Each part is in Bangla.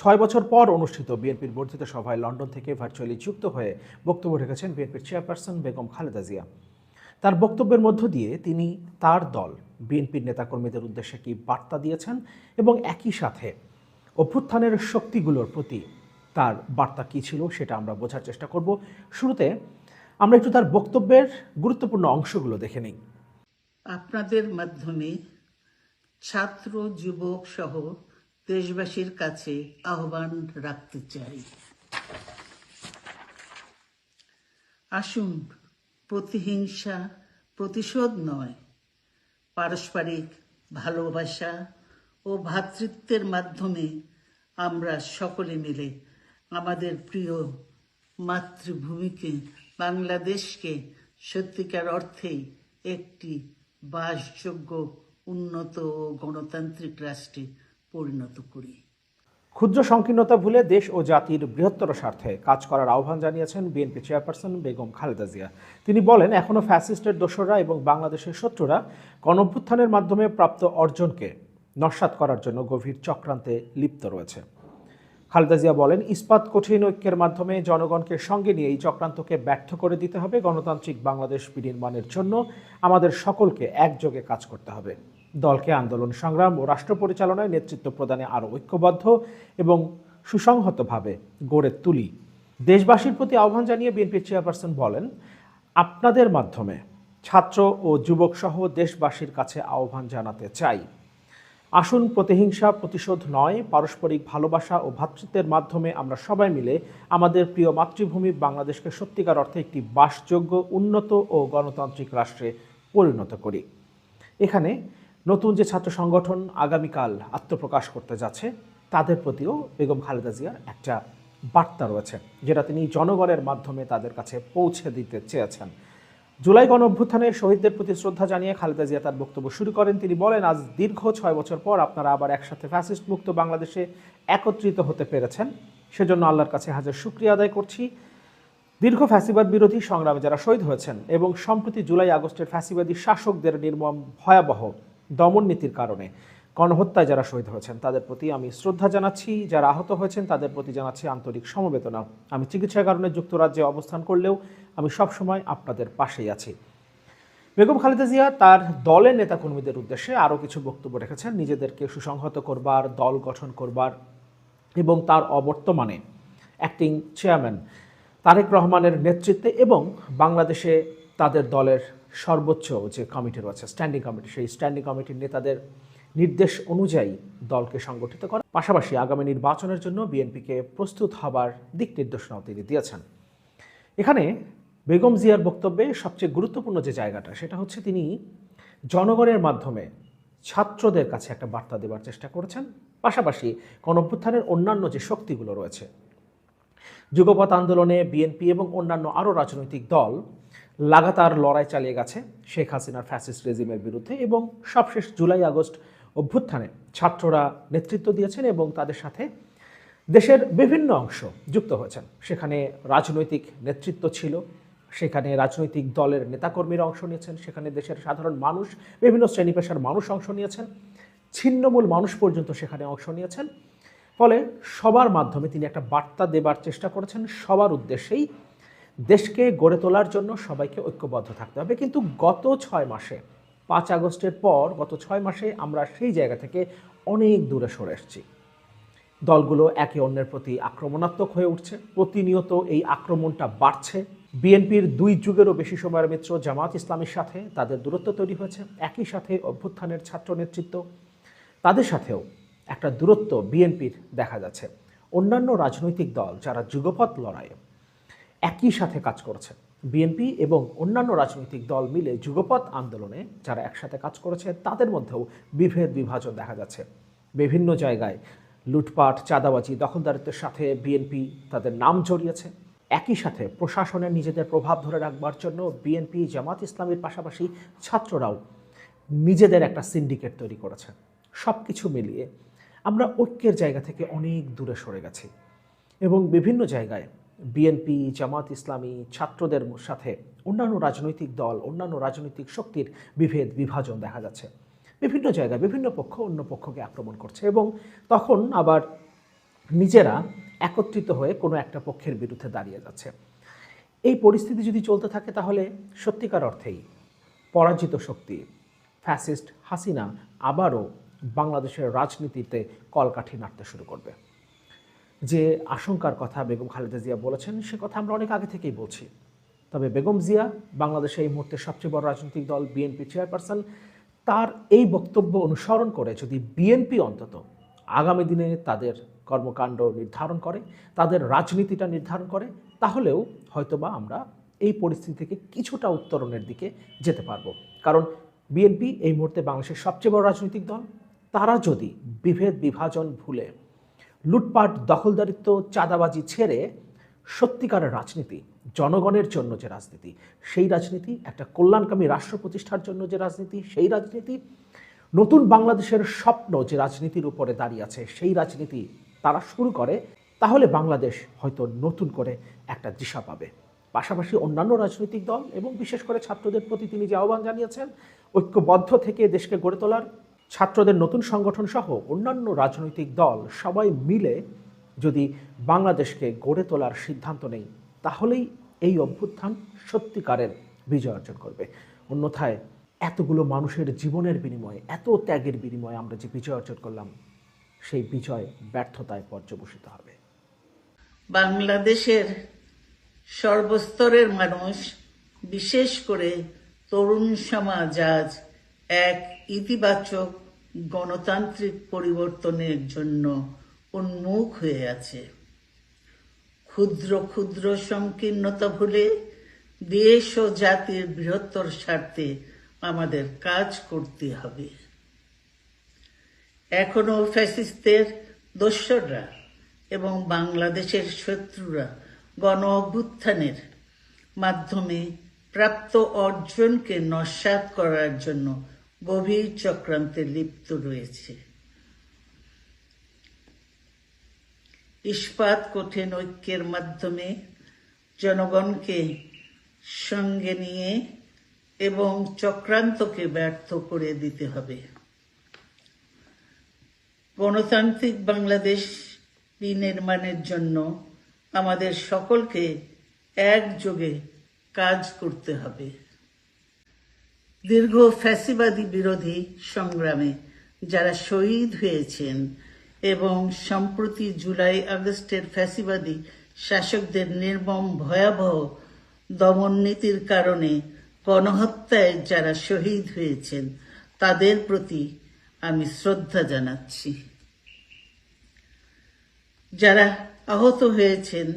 ছয় বছর পর অনুষ্ঠিত বিএনপির বর্ধিত সভায় লন্ডন থেকে ভার্চুয়ালি যুক্ত হয়ে বক্তব্য রেখেছেন বিএনপির চেয়ারপারসন বেগম খালেদা জিয়া। তার বক্তব্যের মধ্য দিয়ে তিনি তার দল, বিএনপির নেতাকর্মীদের উদ্দেশ্যে কি বার্তা দিয়েছেন এবং একই সাথে অভ্যুত্থানের শক্তিগুলোর প্রতি তার বার্তা কী ছিল সেটা আমরা বোঝার চেষ্টা করব। শুরুতে আমরা একটু তার বক্তব্যের গুরুত্বপূর্ণ অংশগুলো দেখে নিই। আপনাদের মাধ্যমে ছাত্র, যুবক সহ দেশবাসীর কাছে আহ্বান রাখতে চাই। আসুন, প্রতিহিংসা প্রতিশোধ নয়, পারস্পরিক ভালোবাসা ও ভ্রাতৃত্বের মাধ্যমে আমরা সকলে মিলে আমাদের প্রিয় মাতৃভূমিকে, বাংলাদেশকে সত্যিকার অর্থেই একটি বাসযোগ্য, উন্নত ও গণতান্ত্রিক রাষ্ট্রে পরিণত করি। ক্ষুদ্র সংকীর্ণতা ভুলে দেশ ও জাতির বৃহত্তর স্বার্থে কাজ করার আহ্বান জানিয়েছেন বিএনপি চেয়ারপারসন বেগম খালেদা জিয়া। তিনি বলেন, এখনও ফ্যাসিস্টের দোসররা এবং বাংলাদেশের শত্রুরা গণভ্যুত্থানের মাধ্যমে প্রাপ্ত অর্জনকে নস্বাত করার জন্য গভীর চক্রান্তে লিপ্ত রয়েছে। খালেদা জিয়া বলেন, ইস্পাত কঠিন ঐক্যের মাধ্যমে জনগণকে সঙ্গে নিয়ে এই চক্রান্তকে ব্যর্থ করে দিতে হবে। গণতান্ত্রিক বাংলাদেশ বিনির্মাণের জন্য আমাদের সকলকে একযোগে কাজ করতে হবে। দলকে আন্দোলন, সংগ্রাম ও রাষ্ট্র পরিচালনায় নেতৃত্ব প্রদানে আরও ঐক্যবদ্ধ এবং সুসংহতভাবে গড়ে তুলি। দেশবাসীর প্রতি আহ্বান জানিয়ে বিএনপির চেয়ারপারসন বলেন, আপনাদের মাধ্যমে ছাত্র ও যুবক সহ দেশবাসীর কাছে আহ্বান জানাতে চাই। আসুন প্রতিহিংসা, প্রতিশোধ নয়, পারস্পরিক ভালোবাসা ও ভ্রাতৃত্বের মাধ্যমে আমরা সবাই মিলে আমাদের প্রিয় মাতৃভূমি বাংলাদেশকে সত্যিকার অর্থে একটি বাসযোগ্য, উন্নত ও গণতান্ত্রিক রাষ্ট্রে পরিণত করি। এখানে নতুন যে ছাত্র সংগঠন আগামীকাল আত্মপ্রকাশ করতে যাচ্ছে, তাদের প্রতিও বেগম খালেদা জিয়ার একটা বার্তা রয়েছে, যেটা তিনি জনগণের মাধ্যমে তাদের কাছে পৌঁছে দিতে চেয়েছেন। জুলাই গণ অভ্যুত্থানে শহীদদের প্রতি শ্রদ্ধা জানিয়ে খালেদা জিয়া তার বক্তব্য শুরু করেন। তিনি বলেন, আজ দীর্ঘ ছয় বছর পর আপনারা আবার একসাথে ফ্যাসিস্ট মুক্ত বাংলাদেশে একত্রিত হতে পেরেছেন। সেজন্য আল্লাহর কাছে হাজার শুক্রিয়া আদায় করছি। দীর্ঘ ফ্যাসিবাদ বিরোধী সংগ্রামে যারা শহীদ হয়েছেন এবং সম্প্রতি জুলাই আগস্টের ফ্যাসিবাদী শাসকদের নির্মম ভয়াবহ দমন নীতির কারণে। গণহত্যায় যারা শহীদ হয়েছেন, তাদের প্রতি আমি শ্রদ্ধা জানাচ্ছি। যারা আহত হয়েছেন, তাদের প্রতি জানাচ্ছি আন্তরিক সমবেদনা। আমি চিকিৎসার কারণে যুক্তরাজ্যে অবস্থান করলেও আমি সবসময় আপনাদের পাশেই আছি। বেগম খালেদা জিয়া তার দলের নেতাকর্মীদের উদ্দেশ্যে আরও কিছু বক্তব্য রেখেছেন। নিজেদেরকে সুসংহত করবার, দল গঠন করবার এবং তার অবর্তমানে অ্যাক্টিং চেয়ারম্যান তারেক রহমানের নেতৃত্বে এবং বাংলাদেশে তাদের দলের সর্বোচ্চ যে কমিটি রয়েছে স্ট্যান্ডিং কমিটি সেই স্ট্যান্ডিং কমিটির নেতাদের নির্দেশ অনুযায়ী দলকে সংগঠিত করা। পাশাপাশি আগামী নির্বাচনের জন্য বিএনপিকে প্রস্তুত হবার দিক নির্দেশনাও তিনি দিয়েছেন। এখানে বেগম জিয়ার বক্তব্যে সবচেয়ে গুরুত্বপূর্ণ যে জায়গাটা, সেটা হচ্ছে তিনি জনগণের মাধ্যমে ছাত্রদের কাছে একটা বার্তা দেওয়ার চেষ্টা করেছেন। পাশাপাশি গণঅভ্যুত্থানের অন্যান্য যে শক্তিগুলো রয়েছে যুগপথ আন্দোলনে বিএনপি এবং অন্যান্য আরও রাজনৈতিক দল লাগাতার লড়াই চালিয়ে গেছে শেখ হাসিনার ফ্যাসিস্ট রেজিমের বিরুদ্ধে এবং সবশেষ জুলাই আগস্ট অভ্যুত্থানে ছাত্ররা নেতৃত্ব দিয়েছেন এবং তাদের সাথে দেশের বিভিন্ন অংশ যুক্ত হয়েছেন। সেখানে রাজনৈতিক নেতৃত্ব ছিল, সেখানে রাজনৈতিক দলের নেতাকর্মীরা অংশ নিয়েছেন, সেখানে দেশের সাধারণ মানুষ, বিভিন্ন শ্রেণি পেশার মানুষ অংশ নিয়েছেন, ছিন্নমূল মানুষ পর্যন্ত সেখানে অংশ নিয়েছেন। ফলে সবার মাধ্যমে তিনি একটা বার্তা দেবার চেষ্টা করেছেন, সবার উদ্দেশ্যেই দেশকে গড়ে তোলার জন্য সবাইকে ঐক্যবদ্ধ থাকতে হবে। কিন্তু গত ছয় মাসে, পাঁচ আগস্টের পর গত ছয় মাসে আমরা সেই জায়গা থেকে অনেক দূরে সরে এসেছি। দলগুলো একে অন্যের প্রতি আক্রমণাত্মক হয়ে উঠছে। প্রতিনিয়ত এই আক্রমণটা বাড়ছে। বিএনপির দুই যুগেরও বেশি সময়ের মিত্র জামাত ইসলামের সাথে তাদের দূরত্ব তৈরি হয়েছে। একই সাথে অভ্যুত্থানের ছাত্র নেতৃত্ব। তাদের সাথেও একটা দূরত্ব বিএনপির দেখা যাচ্ছে। অন্যান্য রাজনৈতিক দল যারা যুগপৎ লড়াইয়ে একই সাথে কাজ করছে। বিএনপি এবং অন্যান্য রাজনৈতিক দল মিলে যুগপৎ আন্দোলনে যারা একসাথে কাজ করেছে, তাদের মধ্যেও বিভেদ বিভাজন দেখা যাচ্ছে। বিভিন্ন জায়গায় লুটপাট, চাঁদাবাজি, দখলদারিত্বের সাথে বিএনপি তাদের নাম জড়িয়েছে। একই সাথে প্রশাসনের নিজেদের প্রভাব ধরে রাখবার জন্য বিএনপি জামাত ইসলামের পাশাপাশি ছাত্ররাও নিজেদের একটা সিন্ডিকেট তৈরি করেছে। সব কিছু মিলিয়ে আমরা ঐক্যের জায়গা থেকে অনেক দূরে সরে গেছি এবং বিভিন্ন জায়গায় বিএনপি জামাত ইসলামী, ছাত্রদের সাথে অন্যান্য রাজনৈতিক দল, অন্যান্য রাজনৈতিক শক্তির বিভেদ, বিভাজন দেখা যাচ্ছে। বিভিন্ন জায়গায় বিভিন্ন পক্ষ অন্য পক্ষকে আক্রমণ করছে এবং তখন আবার নিজেরা একত্রিত হয়ে কোনো একটা পক্ষের বিরুদ্ধে দাঁড়িয়ে যাচ্ছে। এই পরিস্থিতি যদি চলতে থাকে তাহলে সত্যিকার অর্থেই পরাজিত শক্তি, ফ্যাসিস্ট হাসিনা আবারও বাংলাদেশের রাজনীতিতে কলকাঠি নাড়তে শুরু করবে। যে আশঙ্কার কথা বেগম খালেদা জিয়া বলেছেন, সে কথা আমরা অনেক আগে থেকেই বলছি। তবে বেগম জিয়া বাংলাদেশে এই মুহূর্তে সবচেয়ে বড় রাজনৈতিক দল বিএনপি চেয়ারপারসন। তার এই বক্তব্য অনুসরণ করে যদি বিএনপি অন্তত আগামী দিনে তাদের কর্মকাণ্ড নির্ধারণ করে, তাদের রাজনীতিটা নির্ধারণ করে, তাহলেও হয়তোবা আমরা এই পরিস্থিতি থেকে কিছুটা উত্তরণের দিকে যেতে পারব। কারণ বিএনপি এই মুহূর্তে বাংলাদেশের সবচেয়ে বড় রাজনৈতিক দল। তারা যদি বিভেদ বিভাজন ভুলে লুটপাট, দখলদারিত্ব, চাঁদাবাজি ছেড়ে সত্যিকারের রাজনীতি, জনগণের জন্য যে রাজনীতি, সেই রাজনীতি, একটা কল্যাণকামী রাষ্ট্র প্রতিষ্ঠার জন্য যে রাজনীতি, সেই রাজনীতি, নতুন বাংলাদেশের স্বপ্ন যে রাজনীতির উপরে দাঁড়িয়ে আছে, সেই রাজনীতি তারা শুরু করে, তাহলে বাংলাদেশ হয়তো নতুন করে একটা দিশা পাবে। পাশাপাশি অন্যান্য রাজনৈতিক দল এবং বিশেষ করে ছাত্রদের প্রতি তিনি যে আহ্বান জানিয়েছেন, ঐক্যবদ্ধ থেকে দেশকে গড়ে তোলার ছাত্রদের নতুন সংগঠন সহ অন্যান্য রাজনৈতিক দল সবাই মিলে যদি বাংলাদেশকে গড়ে তোলার সিদ্ধান্ত নেই, তাহলেই এই অভ্যুত্থান সত্যিকারের বিজয় অর্জন করবে। অন্যথায় এতগুলো মানুষের জীবনের বিনিময়ে, এত ত্যাগের বিনিময়ে আমরা যে বিজয় অর্জন করলাম, সেই বিজয় ব্যর্থতায় পর্যবসিত হবে। বাংলাদেশের সর্বস্তরের মানুষ, বিশেষ করে তরুণ সমাজ আজ এক ইতিবাচক গণতান্ত্রিক পরিবর্তনের জন্য উন্মুখ হয়ে আছে। ক্ষুদ্র ক্ষুদ্র সংকীর্ণতা ভুলে দেশ ও জাতির বৃহত্তর স্বার্থে আমাদের কাজ করতে হবে। এখনও ফ্যাসিস্টদের দোসররা এবং বাংলাদেশের শত্রুরা গণ অভ্যুত্থানের মাধ্যমে প্রাপ্ত অর্জনকে নস্যাৎ করার জন্য গভীর চক্রান্তে লিপ্ত রয়েছে। ইস্পাত কঠিন ঐক্যের মাধ্যমে জনগণকে সঙ্গে নিয়ে এবং চক্রান্তকে ব্যর্থ করে দিতে হবে। গণতান্ত্রিক বাংলাদেশ বিনির্মাণের জন্য আমাদের সকলকে একযোগে কাজ করতে হবে। দীর্ঘ ফ্যাসিবাদী বিরোধী সংগ্রামে যারা শহীদ হয়েছেন এবং সম্প্রতি জুলাই আগস্টের ফ্যাসিবাদী শাসকদের নির্মম ভয়াবহ দমন নীতির কারণে গণহত্যায় যারা শহীদ হয়েছেন, তাদের প্রতি আমি শ্রদ্ধা জানাচ্ছি। যারা আহত হয়েছেন,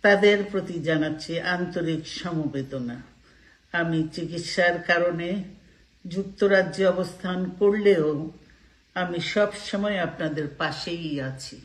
তাদের প্রতি জানাচ্ছি আন্তরিক সমবেদনা। আমি চিকিৎসার কারণে যুক্তরাজ্যে অবস্থান করলেও আমি সব সময় আপনাদের পাশেই আছি।